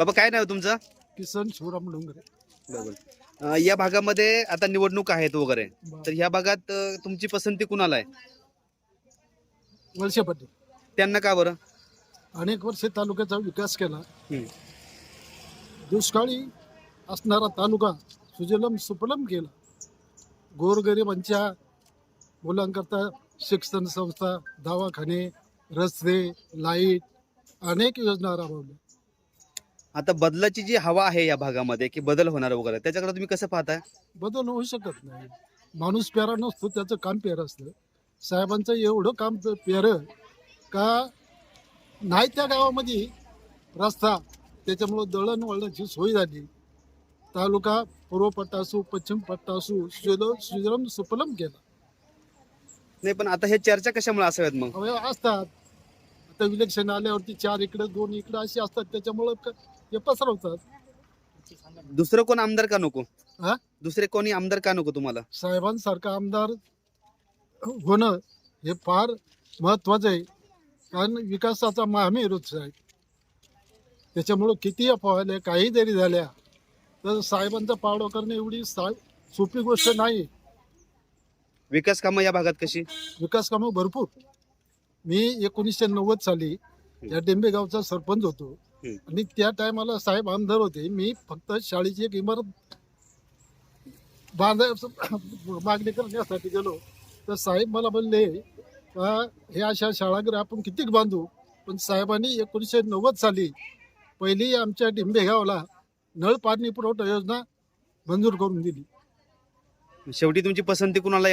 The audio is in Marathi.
बाबा काय नाव आहे तुमचं? किसन शिवराम डोंगरे. बरोबर. अं, या भागामध्ये आता निवडणूक आहेत वगैरे. तर ह्या भागात अं, तुमची पसंती कुणाला आहे? वळसे पाटील. त्यांना का बरं? अनेक वर्षे तालुक्याचा विकास केला. हम्म. दुष्काळी असणारा तालुका सुजलम सुफलम केला. गोरगरिबांच्या मुलांकरता शिक्षण संस्था दवाखाने रस्ते लाइट अनेक योजना राबवल्या. आता बदलाची जी हवा आहे या भागामध्ये की बदल होणार वगैरे त्याच्याकडे तुम्ही कसं पाहताय? बदल होऊ शकत नाही. माणूस प्यारा नसतो त्याचं काम प्यारं असतं. साहेबांचं एवढं काम प्यारं का नाही त्या गावामध्ये. रस्ता त्याच्यामुळं दळणवळणाची सोय झाली. तालुका पूर्व पट्टा असू पश्चिम पट्टा असू सुजल सुजलम सुफलम केला. नाही पण आता हे चर्चा कशामुळे असाव्यात मग? असतात. आता इलेक्शन आल्यावरती चार इकडं दोन इकडं अशी असतात. त्याच्यामुळं हे पसरवतात. दुसरं कोण आमदार का नको? हा? दुसरे कोणी आमदार का नको तुम्हाला? साहेबांसारखा आमदार होणं हे फार महत्वाचं आहे. कारण विकासाचा महामेरूच आहे त्याच्यामुळं किती अफवा आल्या काही जरी झाल्या तर साहेबांचा पावडा करणं एवढी सा सोपी गोष्ट नाही. विकास कामं या भागात कशी? विकास कामं भरपूर. मी एकोणीसशे नव्वद साली या डेंबे गावचा सरपंच होतो. आणि त्या टायमाला साहेब आमदार होते. मी फक्त शाळेची एक इमारत बांधाय मागणी करण्यासाठी गेलो. तर साहेब मला बोलले का हे अशा शाळागृह आपण कितीक बांधू? पण साहेबांनी एकोणीसशे नव्वद साली पहिली आमच्या डिंबे गावाला नळ पाणी पुरवठा योजना मंजूर करून दिली. शेवटी तुमची पसंती कुणाला